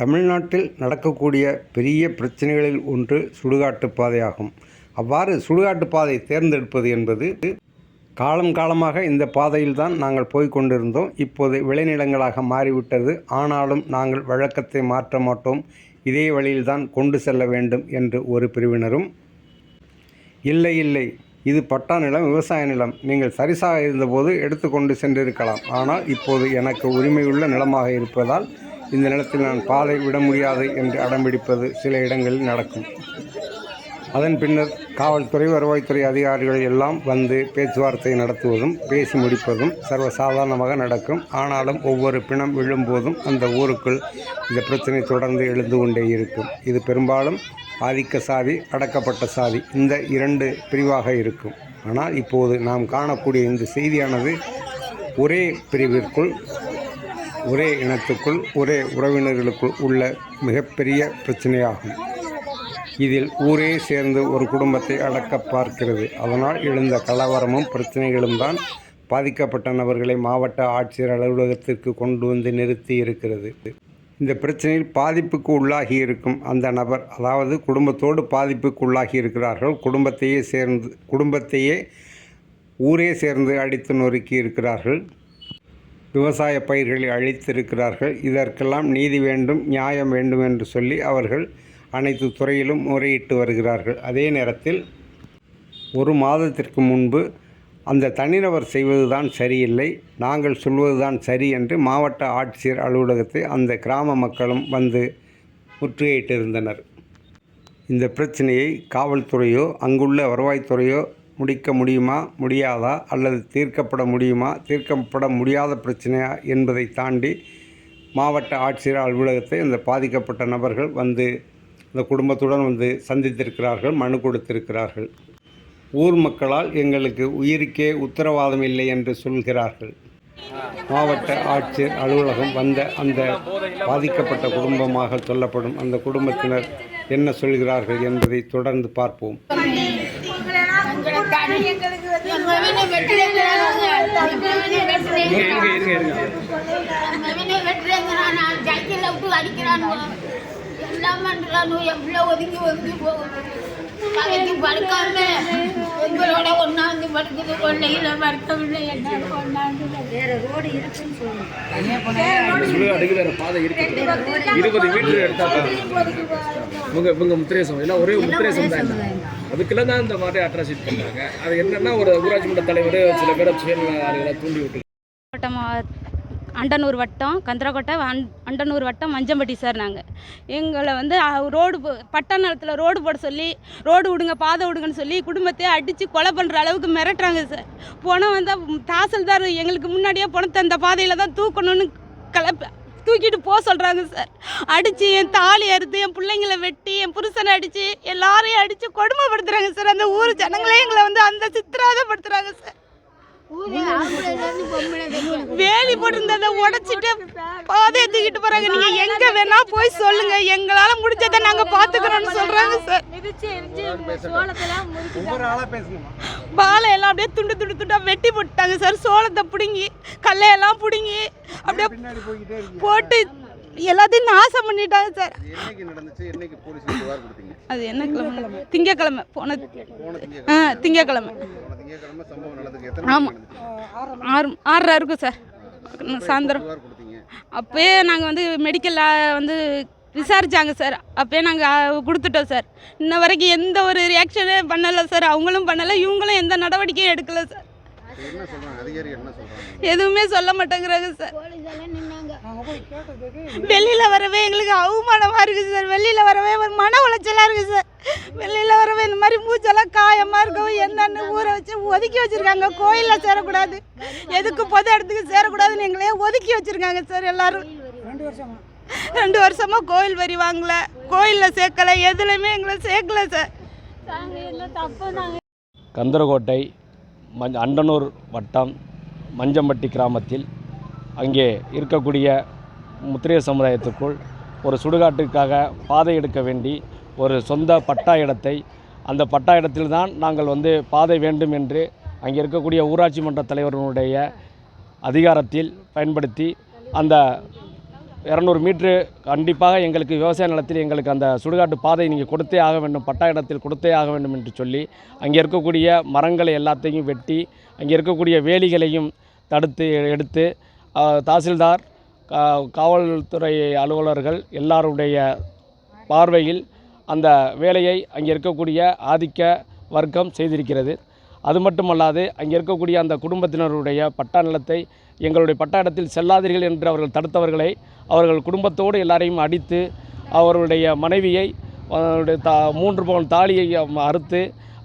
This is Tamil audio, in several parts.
தமிழ்நாட்டில் நடக்கக்கூடிய பெரிய பிரச்சனைகளில் ஒன்று சுடுகாட்டு பாதையாகும். அவ்வாறு சுடுகாட்டு பாதை தேர்ந்தெடுப்பது என்பது காலம் காலமாக இந்த பாதையில்தான் நாங்கள் போய்கொண்டிருந்தோம் இப்போது விளைநிலங்களாக மாறிவிட்டது. ஆனாலும் நாங்கள் வழக்கத்தை மாற்ற மாட்டோம். இதே வழியில்தான் கொண்டு செல்ல வேண்டும் என்று ஒரு பிரிவினரும் இல்லை இல்லை இது பட்டா நிலம் விவசாய நிலம். நீங்கள் சரிசாக இருந்தபோது எடுத்துக்கொண்டு சென்றிருக்கலாம். ஆனால் இப்போது எனக்கு உரிமையுள்ள நிலமாக இருப்பதால் இந்த நிலத்தில் நான் பாலை விட முடியாது என்று அடம்பிடிப்பது சில இடங்களில் நடக்கும். அதன் பின்னர் காவல்துறை வருவாய்த்துறை அதிகாரிகள் எல்லாம் வந்து பேச்சுவார்த்தை நடத்துவதும் பேசி முடிப்பதும் சர்வசாதாரணமாக நடக்கும். ஆனாலும் ஒவ்வொரு பிணம் விழும்போதும் அந்த ஊருக்குள் இந்த பிரச்சனை தொடர்ந்து எழுந்து கொண்டே இருக்கும். இது பெரும்பாலும் ஆதிக்க சாதி அடக்கப்பட்ட சாதி இந்த இரண்டு பிரிவாக இருக்கும். ஆனால் இப்போது நாம் காணக்கூடிய இந்த செய்தியானது ஒரே பிரிவிற்குள் ஒரே இனத்துக்குள் ஒரே உறவினர்களுக்குள் உள்ள மிகப்பெரிய பிரச்சனையாகும். இதில் ஊரே சேர்ந்து ஒரு குடும்பத்தை அடக்க பார்க்கிறது. அதனால் எழுந்த கலவரமும் பிரச்சனைகளும் தான் பாதிக்கப்பட்ட நபர்களை மாவட்ட ஆட்சியர் அலுவலகத்திற்கு கொண்டு வந்து நிறுத்தி இருக்கிறது. இந்த பிரச்சனையில் பாதிப்புக்கு உள்ளாகி இருக்கும் அந்த நபர் அதாவது குடும்பத்தோடு பாதிப்புக்கு உள்ளாகி இருக்கிறார்கள் குடும்பத்தையே சேர்ந்து குடும்பத்தையே ஊரே சேர்ந்து அடித்து நொறுக்கி இருக்கிறார்கள். விவசாய பயிர்களை அழித்திருக்கிறார்கள். இதற்கெல்லாம் நீதி வேண்டும் நியாயம் வேண்டும் என்று சொல்லி அவர்கள் அனைத்து துறையிலும் முறையிட்டு வருகிறார்கள். அதே நேரத்தில் ஒரு மாதத்திற்கு முன்பு அந்த தனிநபர் செய்வதுதான் சரியில்லை. நாங்கள் சொல்வதுதான் சரி என்று மாவட்ட ஆட்சியர் அலுவலகத்தை அந்த கிராம மக்களும் வந்து முற்றுகையிட்டிருந்தனர். இந்த பிரச்சனையை காவல்துறையோ அங்குள்ள வருவாய்த்துறையோ முடிக்க முடியுமா முடியாதா? அல்லது தீர்க்கப்பட முடியுமா? தீர்க்கப்பட முடியாத பிரச்சனையா என்பதை தாண்டி மாவட்ட ஆட்சியர் அலுவலகத்தை அந்த பாதிக்கப்பட்ட நபர்கள் வந்து இந்த குடும்பத்துடன் வந்து சந்தித்திருக்கிறார்கள் மனு கொடுத்திருக்கிறார்கள். ஊர் மக்களால் எங்களுக்கு உயிருக்கே உத்தரவாதம் இல்லை என்று சொல்கிறார்கள். மாவட்ட ஆட்சியர் அலுவலகம் வந்த அந்த பாதிக்கப்பட்ட குடும்பமாக சொல்லப்படும் அந்த குடும்பத்தினர் என்ன சொல்கிறார்கள் என்பதை தொடர்ந்து பார்ப்போம். மகனை வெட்டுறேங்கிறானுங்க. மகனை வெட்டுறேங்கிறானுங்க. ஒதுங்கி ஒதுங்கி படுக்காம எங்களோட படுக்குது கொள்ளையில படுக்கவில்லை என்ன கொண்டாந்து இருபது மீட்டர் எடுத்தாங்க இவங்க இவங்க முத்திரேசம் எல்லாம் ஒரே முத்திரேசம் தான் அதுக்கெல்லாம் தான் இந்த மாதிரி அட்ராசிட் பண்றாங்க. அது என்னன்னா ஒரு ஊராட்சி மன்ற தலைவர் சில பேரை சுயநல தூண்டி விட்டு வட்டம் அண்டனூர் வட்டம் கந்தரக்கோட்டை அண் அண்டனூர் வட்டம் மஞ்சம்பட்டி சார் நாங்கள் எங்களை வந்து ரோடு போ- பட்டா நிலத்தில் ரோடு போட சொல்லி ரோடு விடுங்க பாதை விடுங்கன்னு சொல்லி குடும்பத்தையே அடித்து கொலை பண்ணுற அளவுக்கு மிரட்டுறாங்க சார். போனால் வந்தால் தாசில்தார் எங்களுக்கு முன்னாடியே பணத்தை அந்த பாதையில் தான் தூக்கணும்னு கலப்ப தூக்கிட்டு போக சொல்கிறாங்க சார் அடித்து என் தாலி அறுத்து என் பிள்ளைங்களை வெட்டி என் புருஷனை அடித்து எல்லாரையும் அடித்து கொடுமைப்படுத்துகிறாங்க சார் அந்த ஊர் ஜனங்களே எங்களை வந்து அந்த சித்திராதப்படுத்துகிறாங்க சார் வேலி போட்டிருந்ததை உடைச்சிட்டு பாதையை தூக்கிட்டு போறாங்க. நீங்க எங்க வேணா போய் சொல்லுங்க. எங்களால முடிஞ்சதை நாங்க பாத்துக்கிறோம்னு சொல்றாங்க சார் பாலை எல்லாம் அப்படியே துண்டு துண்டு துண்டா வெட்டி போட்டாங்க சார். சோளத்தை பிடுங்கி கல்லையெல்லாம் பிடுங்கி அப்படியே போட்டு எல்லாத்தையும் நாசம் பண்ணிட்டாங்க சார். அது என்ன கிழமை? திங்கக்கிழமை. போன ஆ திங்கக்கிழமை. ஆமாம் ஆறு ஆறரை இருக்கும் சார். சாயந்தரம். அப்போயே நாங்கள் வந்து மெடிக்கலில் வந்து விசாரிச்சாங்க சார். அப்போயே நாங்கள் கொடுத்துட்டோம் சார். இன்ன வரைக்கும் எந்த ஒரு ரியாக்ஷனே பண்ணலை சார். அவங்களும் பண்ணலை இவங்களும் எந்த நடவடிக்கையும் எடுக்கலை சார். இப்ப என்ன சொல்றாங்க? அதிகாரி என்ன சொல்றாங்க? எதுவுமே சொல்ல மாட்டேங்கிறாங்க சார். வெளியில் வரவே எங்களுக்கு அவமானமாக இருக்குது சார். வெளியில் வரவே ஒரு மன உளைச்சலாக இருக்குது சார். வெளியில் வரவே இந்த மாதிரி மூச்செல்லாம் காயமாக இருக்கவும் என்னென்னு ஊரை வச்சு ஒதுக்கி வச்சுருக்காங்க. கோயிலில் சேரக்கூடாது. எதுக்கு பொது இடத்துக்கு சேரக்கூடாதுன்னு எங்களையே ஒதுக்கி வச்சுருக்காங்க சார் எல்லாரும். ரெண்டு வருஷமாக கோயில் வரி வாங்கல. கோயிலில் சேர்க்கலை எதுலையுமே எங்களை சேர்க்கல சார். கந்தரகோட்டை மஞ்ச அண்டனூர் வட்டம் மஞ்சம்பட்டி கிராமத்தில் அங்கே இருக்கக்கூடிய முத்திரைய சமுதாயத்துக்குள் ஒரு சுடுகாட்டுக்காக பாதை எடுக்க வேண்டி ஒரு சொந்த பட்டா இடத்தை அந்த பட்டா இடத்தில்தான் நாங்கள் வந்து பாதை வேண்டும் என்று அங்கே இருக்கக்கூடிய ஊராட்சி மன்ற தலைவர்களுடைய அதிகாரத்தில் பயன்படுத்தி அந்த இரநூறு மீட்ரு கண்டிப்பாக எங்களுக்கு விவசாய நிலத்தில் எங்களுக்கு அந்த சுடுகாட்டு பாதை நீங்கள் கொடுத்தே ஆக வேண்டும் பட்டா இடத்தில் கொடுத்தே ஆக வேண்டும் என்று சொல்லி அங்கே இருக்கக்கூடிய மரங்களை எல்லாத்தையும் வெட்டி அங்கே இருக்கக்கூடிய வேலிகளையும் தடுத்து எடுத்து தாசில்தார் கா- காவல்துறை அலுவலர்கள் எல்லாருடைய பார்வையில் அந்த வேலையை அங்கே இருக்கக்கூடிய ஆதிக்க வர்க்கம் செய்திருக்கிறது. அது மட்டுமல்லாது அங்கே இருக்கக்கூடிய அந்த குடும்பத்தினருடைய பட்டா நிலத்தை எங்களுடைய பட்டா இடத்தில் செல்லாதீர்கள் என்று அவர்கள் தடுத்தவர்களை அவர்கள் குடும்பத்தோடு எல்லாரையும் அடித்து அவர்களுடைய மனைவியை அவருடைய தா மூன்று பவுன் தாலியை அறுத்து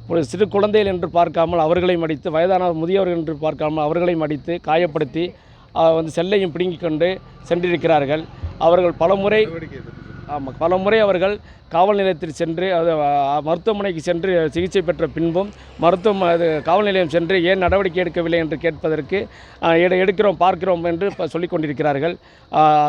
ஒரு சிறு குழந்தைகள் என்று பார்க்காமல் அவர்களையும் அடித்து வயதான முதியவர்கள் என்று பார்க்காமல் அவர்களையும் அடித்து காயப்படுத்தி வந்து செல்லையும் பிடுங்கிக் கொண்டு சென்றிருக்கிறார்கள். அவர்கள் பலமுறை ஆமாம் பலமுறை அவர்கள் காவல் நிலையத்தில் சென்று அது மருத்துவமனைக்கு சென்று சிகிச்சை பெற்ற பின்பும் மருத்துவம் அது காவல் நிலையம் சென்று ஏன் நடவடிக்கை எடுக்கவில்லை என்று கேட்பதற்கு எடு எடுக்கிறோம் பார்க்கிறோம் என்று இப்போ சொல்லிக் கொண்டிருக்கிறார்கள்.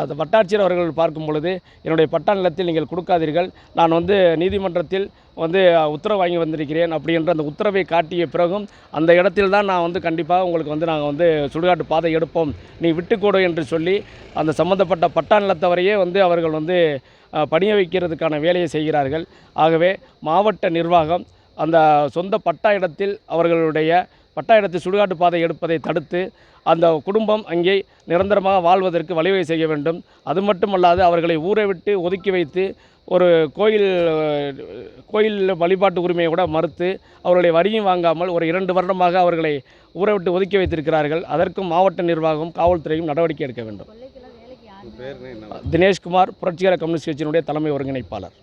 அது வட்டாட்சியர் அவர்கள் பார்க்கும் பொழுது என்னுடைய பட்டா நிலத்தில் நீங்கள் கொடுக்காதீர்கள். நான் வந்து நீதிமன்றத்தில் வந்து உத்தரவு வாங்கி வந்திருக்கிறேன் அப்படின்ற அந்த உத்தரவை காட்டிய பிறகும் அந்த இடத்தில் தான் நான் வந்து கண்டிப்பாக உங்களுக்கு வந்து நாங்கள் வந்து சுடுகாட்டு பாதை எடுப்போம். நீ விட்டுக்கொடு என்று சொல்லி அந்த சம்மந்தப்பட்ட பட்டா நிலத்தவரையே வந்து அவர்கள் வந்து பணிய வைக்கிறதுக்கான வேலையை செய்கிறார்கள். ஆகவே மாவட்ட நிர்வாகம் அந்த சொந்த பட்டா இடத்தில் அவர்களுடைய பட்டா இடத்தில் சுடுகாட்டு பாதை எடுப்பதை தடுத்து அந்த குடும்பம் அங்கே நிரந்தரமாக வாழ்வதற்கு வழிவகை செய்ய வேண்டும். அது மட்டுமல்லாது அவர்களை ஊரை விட்டு ஒதுக்கி வைத்து ஒரு கோயில் கோயில் வழிபாட்டு உரிமையை கூட மறுத்து அவர்களுடைய வரியும் வாங்காமல் ஒரு இரண்டு வருடமாக அவர்களை ஊரை விட்டு ஒதுக்கி வைத்திருக்கிறார்கள். அதற்கும் மாவட்ட நிர்வாகம் காவல்துறையும் நடவடிக்கை எடுக்க வேண்டும். தினேஷ்குமார் புரட்சிகர கம்யூனிஸ்ட் கட்சியினுடைய தலைமை ஒருங்கிணைப்பாளர்.